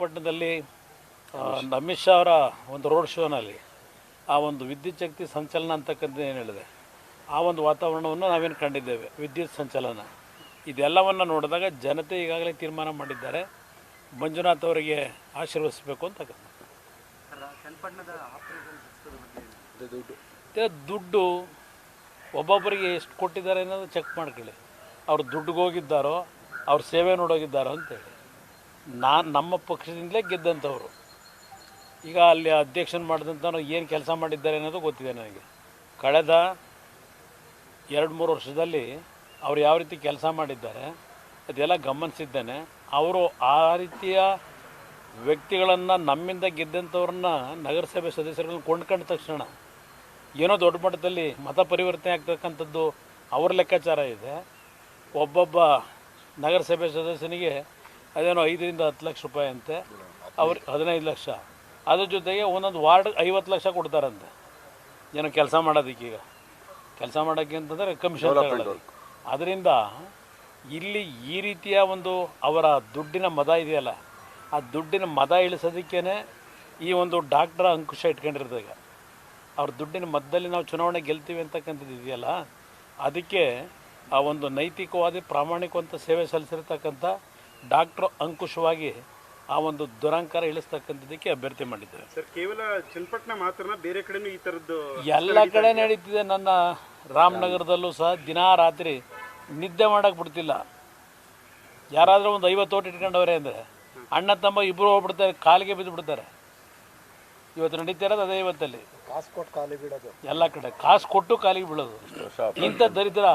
ಚನ್ನಪಟ್ಟಣದಲ್ಲಿ ಆ, ಅಮಿತ್ ಶಾ ಅವರ ಒಂದು ರೋಡ್ ಶೋನಲ್ಲಿ ಆ ಒಂದು ವಿದ್ಯುತ್ ಶಕ್ತಿ ಸಂಚಲನ ಅಂತಕ್ಕಂಥ ಏನು ಹೇಳಿದೆ? ಆ ಒಂದು ವಾತಾವರಣವನ್ನು ನಾವೇನು ಕಂಡಿದ್ದೇವೆ? ವಿದ್ಯುತ್ ಸಂಚಲನ. ಇದೆಲ್ಲವನ್ನು ನೋಡಿದಾಗ ಜನತೆ ಈಗಾಗಲೇ ತೀರ್ಮಾನ ಮಾಡಿದ್ದಾರೆ. ಮಂಜುನಾಥ್ ಅವರಿಗೆ ಆಶೀರ್ವದಿಸಬೇಕು ಅಂತ ದುಡ್ಡು ಒಬ್ಬೊಬ್ಬರಿಗೆ ಎಷ್ಟು ಕೊಟ್ಟಿದ್ದಾರೆ ಅನ್ನೋದು ಚೆಕ್ ಮಾಡ್ಕೊಳ್ಳಿ. ಅವ್ರು ದುಡ್ಡಿಗೆ ಹೋಗಿದ್ದಾರೋ ಅವ್ರ ಸೇವೆ ನೋಡೋಗಿದ್ದಾರೋ ಅಂತೇಳಿ ನಾನು ನಮ್ಮ ಪಕ್ಷದಿಂದಲೇ ಗೆದ್ದಂಥವ್ರು. ಈಗ ಅಲ್ಲಿ ಅಧ್ಯಕ್ಷನ ಮಾಡಿದಂಥವ್ರು ಏನು ಕೆಲಸ ಮಾಡಿದ್ದಾರೆ ಅನ್ನೋದು ಗೊತ್ತಿದೆ ನನಗೆ. ಕಳೆದ ಎರಡು ಮೂರು ವರ್ಷದಲ್ಲಿ ಅವ್ರು ಯಾವ ರೀತಿ ಕೆಲಸ ಮಾಡಿದ್ದಾರೆ, ಅದೆಲ್ಲ ಗಮನಿಸಿದ್ದೇನೆ. ಅವರು ಆ ರೀತಿಯ ವ್ಯಕ್ತಿಗಳನ್ನು ನಮ್ಮಿಂದ ಗೆದ್ದಂಥವ್ರನ್ನ ನಗರಸಭೆ ಸದಸ್ಯರುಗಳನ್ನ ಕೊಂಡ್ಕೊಂಡ ತಕ್ಷಣ ಏನೋ ದೊಡ್ಡ ಮಟ್ಟದಲ್ಲಿ ಮತ ಪರಿವರ್ತನೆ ಆಗ್ತಕ್ಕಂಥದ್ದು ಅವ್ರ ಲೆಕ್ಕಾಚಾರ ಇದೆ. ಒಬ್ಬೊಬ್ಬ ನಗರಸಭೆ ಸದಸ್ಯನಿಗೆ ಅದೇನೋ ಐದರಿಂದ ಹತ್ತು ಲಕ್ಷ ರೂಪಾಯಿ ಅಂತೆ ಅವ್ರು ಹದಿನೈದು ಲಕ್ಷ. ಅದ್ರ ಜೊತೆಗೆ ಒಂದೊಂದು ವಾರ್ಡ್ ಐವತ್ತು ಲಕ್ಷ ಕೊಡ್ತಾರಂತೆ. ಏನೋ ಕೆಲಸ ಮಾಡೋದಕ್ಕೀಗ ಕೆಲಸ ಮಾಡೋಕ್ಕೆ ಅಂತಂದರೆ ಕಮಿಷನ್ ಅದರಿಂದ ಇಲ್ಲಿ ಈ ರೀತಿಯ ಒಂದು ಅವರ ದುಡ್ಡಿನ ಮದ ಇದೆಯಲ್ಲ ಆ ದುಡ್ಡಿನ ಮದ ಇಳಿಸೋದಕ್ಕೇ ಈ ಒಂದು ಡಾಕ್ಟ್ರ ಅಂಕುಶ ಇಟ್ಕೊಂಡಿರೋದು ಈಗ. ಅವ್ರ ದುಡ್ಡಿನ ಮದ್ದಲ್ಲಿ ನಾವು ಚುನಾವಣೆ ಗೆಲ್ತೀವಿ ಅಂತಕ್ಕಂಥದ್ದು ಇದೆಯಲ್ಲ ಅದಕ್ಕೆ ಆ ಒಂದು ನೈತಿಕವಾದಿ ಪ್ರಾಮಾಣಿಕವಂತ ಸೇವೆ ಸಲ್ಲಿಸಿರ್ತಕ್ಕಂಥ ಡಾಕ್ಟ್ರು ಅಂಕುಶವಾಗಿ ಆ ಒಂದು ದುರಂಕಾರ ಇಳಿಸ್ತಕ್ಕಂಥದ್ದಕ್ಕೆ ಅಭ್ಯರ್ಥಿ ಮಾಡಿದ್ದಾರೆ. ಸರ್ ಕೇವಲ ಚನ್ನಪಟ್ಟಣ ಮಾತ್ರ ಬೇರೆ ಕಡೆನೂ ಈ ತರದ್ದು ಎಲ್ಲ ಕಡೆ ನಡೀತಿದೆ. ನನ್ನ ರಾಮನಗರದಲ್ಲೂ ಸಹ ದಿನಾ ರಾತ್ರಿ ನಿದ್ದೆ ಮಾಡಕ್ ಬಿಡ್ತಿಲ್ಲ. ಯಾರಾದರೂ ಒಂದು ಐವತ್ತು ಓಟ್ ಇಟ್ಕೊಂಡವ್ರೆ ಅಂದರೆ ಅಣ್ಣ ತಮ್ಮ ಇಬ್ಬರು ಹೋಗ್ಬಿಡ್ತಾರೆ ಕಾಲಿಗೆ ಬಿದ್ದು ಬಿಡ್ತಾರೆ. ಇವತ್ತು ನಡೀತಾ ಇರೋದು ಅದೇ ಇವತ್ತಲ್ಲಿ. ಕಾಸು ಕೊಟ್ಟು ಎಲ್ಲ ಕಡೆ ಕಾಸು ಕೊಟ್ಟು ಕಾಲಿಗೆ ಬೀಳೋದು. ಇಂಥ ದರಿದ್ರ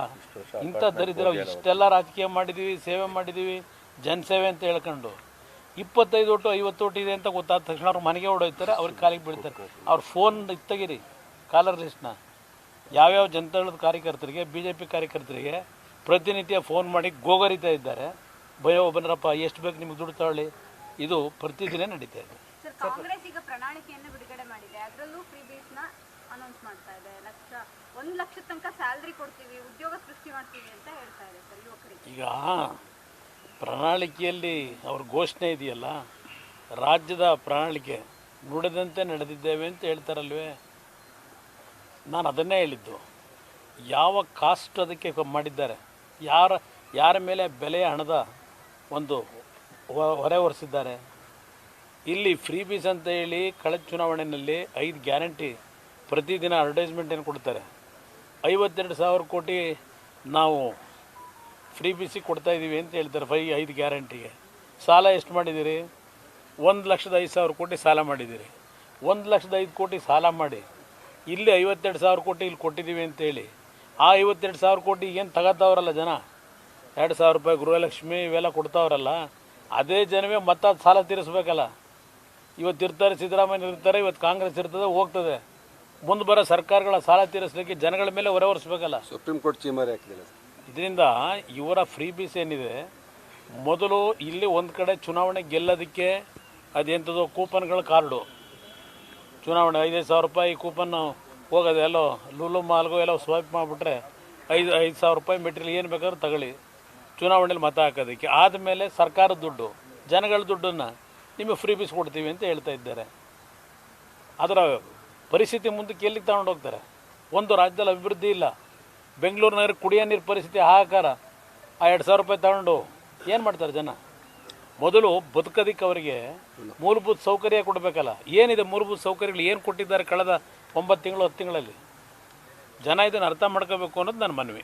ಇಂಥ ದರಿದ್ರ ಇಷ್ಟೆಲ್ಲ ರಾಜಕೀಯ ಮಾಡಿದ್ದೀವಿ ಸೇವೆ ಮಾಡಿದ್ದೀವಿ ಜನಸೇವೆ ಅಂತ ಹೇಳ್ಕೊಂಡು ಇಪ್ಪತ್ತೈದು ಒಟ್ಟು ಐವತ್ತು ಒಟ್ಟು ಇದೆ ಅಂತ ಗೊತ್ತಾದ ತಕ್ಷಣ ಅವ್ರು ಮನೆಗೆ ಓಡೋಯ್ತಾರೆ ಅವ್ರ ಕಾಲಿಗೆ ಬೀಳ್ತಾರೆ. ಅವ್ರ ಫೋನ್ ತೆಗೀರಿ ಕಾಲರ್ ಲಿಸ್ಟ್ನ ಯಾವ್ಯಾವ ಜನತಾದಳದ ಕಾರ್ಯಕರ್ತರಿಗೆ ಬಿ ಜೆ ಪಿ ಕಾರ್ಯಕರ್ತರಿಗೆ ಪ್ರತಿನಿತ್ಯ ಫೋನ್ ಮಾಡಿ ಗೋಗರಿತಾ ಇದ್ದಾರೆ. ಭಯ ಬನ್ನರಪ್ಪ ಎಷ್ಟು ಬೇಕು ನಿಮ್ಗೆ ದುಡ್ಡು ತಗೊಳ್ಳಿ. ಇದು ಪ್ರತಿದಿನ ನಡೀತಾ ಇದೆ. ಕಾಂಗ್ರೆಸ್ ಈಗ ಪ್ರಣಾಳಿಕೆಯನ್ನು ಬಿಡುಗಡೆ ಮಾಡಿದೆ. ಅದರಲ್ಲೂ ಫ್ರೀ ಬೇಸ್ನ ಅನೌನ್ಸ್ ಮಾಡ್ತಾ ಇದೆ. ಲಕ್ಷ ಒಂದ್ ಲಕ್ಷ ತನಕ ಸ್ಯಾಲ್ರಿ ಕೊಡ್ತೀವಿ ಉದ್ಯೋಗ ಸೃಷ್ಟಿ ಮಾಡ್ತೀವಿ ಅಂತ ಹೇಳ್ತಾ ಇದೆ ಸರ್ ಯುವಕರಿಗೆ. ಈಗ ಪ್ರಣಾಳಿಕೆಯಲ್ಲಿ ಅವ್ರ ಘೋಷಣೆ ಇದೆಯಲ್ಲ, ರಾಜ್ಯದ ಪ್ರಣಾಳಿಕೆ ನುಡಿದಂತೆ ನಡೆದಿದ್ದೇವೆ ಅಂತ ಹೇಳ್ತಾರಲ್ವೇ? ನಾನು ಅದನ್ನೇ ಹೇಳಿದ್ದು. ಯಾವ ಕಾಸ್ಟ್ ಅದಕ್ಕೆ ಮಾಡಿದ್ದಾರೆ? ಯಾರ ಯಾರ ಮೇಲೆ ಬೆಲೆಯ ಹಣದ ಒಂದು ಹೊರೆ ಹೊರಿಸಿದ್ದಾರೆ ಇಲ್ಲಿ ಫ್ರೀ ಬೀಸ್ ಅಂತ ಹೇಳಿ ಕಳೆದ ಚುನಾವಣೆಯಲ್ಲಿ ಐದು ಗ್ಯಾರಂಟಿ ಪ್ರತಿದಿನ ಅಡ್ವರ್ಟೈಸ್ಮೆಂಟ್ ಏನು ಕೊಡ್ತಾರೆ? ಐವತ್ತೆರಡು ಸಾವಿರ ಕೋಟಿ ನಾವು ಫ್ರೀ ಬಿಸಿ ಕೊಡ್ತಾ ಇದ್ದೀವಿ ಅಂತ ಹೇಳ್ತಾರೆ, ಫೈ, ಐದು ಗ್ಯಾರಂಟಿಗೆ ಸಾಲ ಎಷ್ಟು ಮಾಡಿದ್ದೀರಿ? ಒಂದು ಲಕ್ಷದ ಐದು ಸಾವಿರ ಕೋಟಿ ಸಾಲ ಮಾಡಿದ್ದೀರಿ. ಒಂದು ಲಕ್ಷದ ಐದು ಕೋಟಿ ಸಾಲ ಮಾಡಿ. ಇಲ್ಲಿ ಐವತ್ತೆರಡು ಸಾವಿರ ಕೋಟಿ ಇಲ್ಲಿ ಕೊಟ್ಟಿದ್ದೀವಿ ಅಂತೇಳಿ ಆ ಐವತ್ತೆರಡು ಸಾವಿರ ಕೋಟಿ ಏನು ತಗೋತಾವ್ರಲ್ಲ ಜನ? ಎರಡು ಸಾವಿರ ರೂಪಾಯಿ ಗೃಹಲಕ್ಷ್ಮಿ ಇವೆಲ್ಲ ಕೊಡ್ತಾವ್ರಲ್ಲ. ಅದೇ ಜನವೇ ಮತ್ತೆ ಅದು ಸಾಲ ತೀರಿಸ್ಬೇಕಲ್ಲ. ಇವತ್ತು ಇರ್ತಾರೆ ಸಿದ್ದರಾಮಯ್ಯ ಇರ್ತಾರೆ, ಇವತ್ತು ಕಾಂಗ್ರೆಸ್ ಇರ್ತದೆ, ಹೋಗ್ತದೆ. ಮುಂದೆ ಬರೋ ಸರ್ಕಾರಗಳ ಸಾಲ ತೀರಿಸಲಿಕ್ಕೆ ಜನಗಳ ಮೇಲೆ ಹೊರೆ ಸುಪ್ರೀಂ ಕೋರ್ಟ್ ಚೀಮಾರಿ ಹಾಕ್ಲಿಲ್ಲ ಸರ್. ಇದರಿಂದ ಇವರ ಫ್ರೀ ಬೀಸ್ ಏನಿದೆ, ಮೊದಲು ಇಲ್ಲಿ ಒಂದು ಕಡೆ ಚುನಾವಣೆ ಗೆಲ್ಲೋದಕ್ಕೆ ಅದೆಂಥದ್ದು ಕೂಪನ್ಗಳ ಕಾರ್ಡು. ಚುನಾವಣೆ ಐದೈದು ಸಾವಿರ ರೂಪಾಯಿ ಕೂಪನ್ನು ಹೋಗೋದು ಎಲ್ಲೋ ಲೂಲು ಮಾಲ್ಗೋ ಎಲ್ಲೋ ಸ್ವೈಪ್ ಮಾಡಿಬಿಟ್ರೆ ಐದು ಐದು ಸಾವಿರ ರೂಪಾಯಿ ಮೆಟೀರಿಯಲ್ ಏನು ಬೇಕಾದ್ರೂ ತಗೊಳ್ಳಿ. ಚುನಾವಣೆಯಲ್ಲಿ ಮತ ಹಾಕೋದಕ್ಕೆ. ಆದಮೇಲೆ ಸರ್ಕಾರದ ದುಡ್ಡು, ಜನಗಳ ದುಡ್ಡನ್ನು ನಿಮಗೆ ಫ್ರೀ ಬೀಸ್ ಕೊಡ್ತೀವಿ ಅಂತ ಹೇಳ್ತಾ ಇದ್ದಾರೆ. ಅದರ ಪರಿಸ್ಥಿತಿ ಮುಂದಕ್ಕೆ ಎಲ್ಲಿಗೆ ತಗೊಂಡು ಹೋಗ್ತಾರೆ? ಒಂದು ರಾಜ್ಯದಲ್ಲಿ ಅಭಿವೃದ್ಧಿ ಇಲ್ಲ. ಬೆಂಗಳೂರು ನಗರ ಕುಡಿಯೋ ನೀರು ಪರಿಸ್ಥಿತಿ ಹಾಹಾಕಾರ. ಆ ಎರಡು ಸಾವಿರ ರೂಪಾಯಿ ತಗೊಂಡು ಏನು ಮಾಡ್ತಾರೆ ಜನ? ಮೊದಲು ಬದುಕೋದಕ್ಕೆ ಅವರಿಗೆ ಮೂಲಭೂತ ಸೌಕರ್ಯ ಕೊಡಬೇಕಲ್ಲ. ಏನಿದೆ ಮೂಲಭೂತ ಸೌಕರ್ಯಗಳು? ಏನು ಕೊಟ್ಟಿದ್ದಾರೆ ಕಳೆದ ಒಂಬತ್ತು ತಿಂಗಳು ಹತ್ತು ತಿಂಗಳಲ್ಲಿ? ಜನ ಇದನ್ನು ಅರ್ಥ ಮಾಡ್ಕೋಬೇಕು ಅನ್ನೋದು ನನ್ನ ಮನವಿ.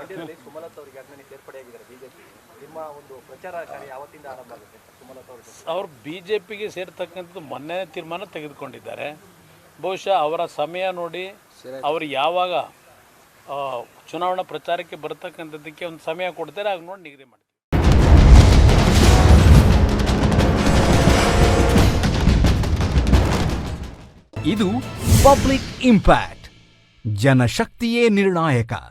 ಮಂಡ್ಯದಲ್ಲಿ ಸುಮಲತಾ ಅವರಿಗೆ ಆಗ್ನೇ ಸೇರ್ಪಡೆಯಾಗಿದ್ದಾರೆ ಬಿಜೆಪಿ. ನಿಮ್ಮ ಒಂದು ಪ್ರಚಾರ ಕಾರ್ಯ ಯಾವತ್ತಿಂದ ಆರಂಭ ಆಗುತ್ತೆ ಸುಮಲತಾ ಅವರು ಅವರು ಬಿ ಜೆ ಪಿಗೆ ಸೇರ್ತಕ್ಕಂಥದ್ದು ಮೊನ್ನೆ ತೀರ್ಮಾನ ತೆಗೆದುಕೊಂಡಿದ್ದಾರೆ. ಬಹುಶಃ ಅವರ ಸಮಯ ನೋಡಿ ಅವರು ಯಾವಾಗ ಚುನಾವಣಾ ಪ್ರಚಾರಕ್ಕೆ ಬರತಕ್ಕಂಥದ್ದಕ್ಕೆ ಒಂದು ಸಮಯ ಕೊಡ್ತಾರೆ ಆಗ ನೋಡಿ ನಿಗದಿ ಮಾಡ್ತೀವಿ. ಇದು ಪಬ್ಲಿಕ್ ಇಂಪ್ಯಾಕ್ಟ್, ಜನಶಕ್ತಿಯೇ ನಿರ್ಣಾಯಕ.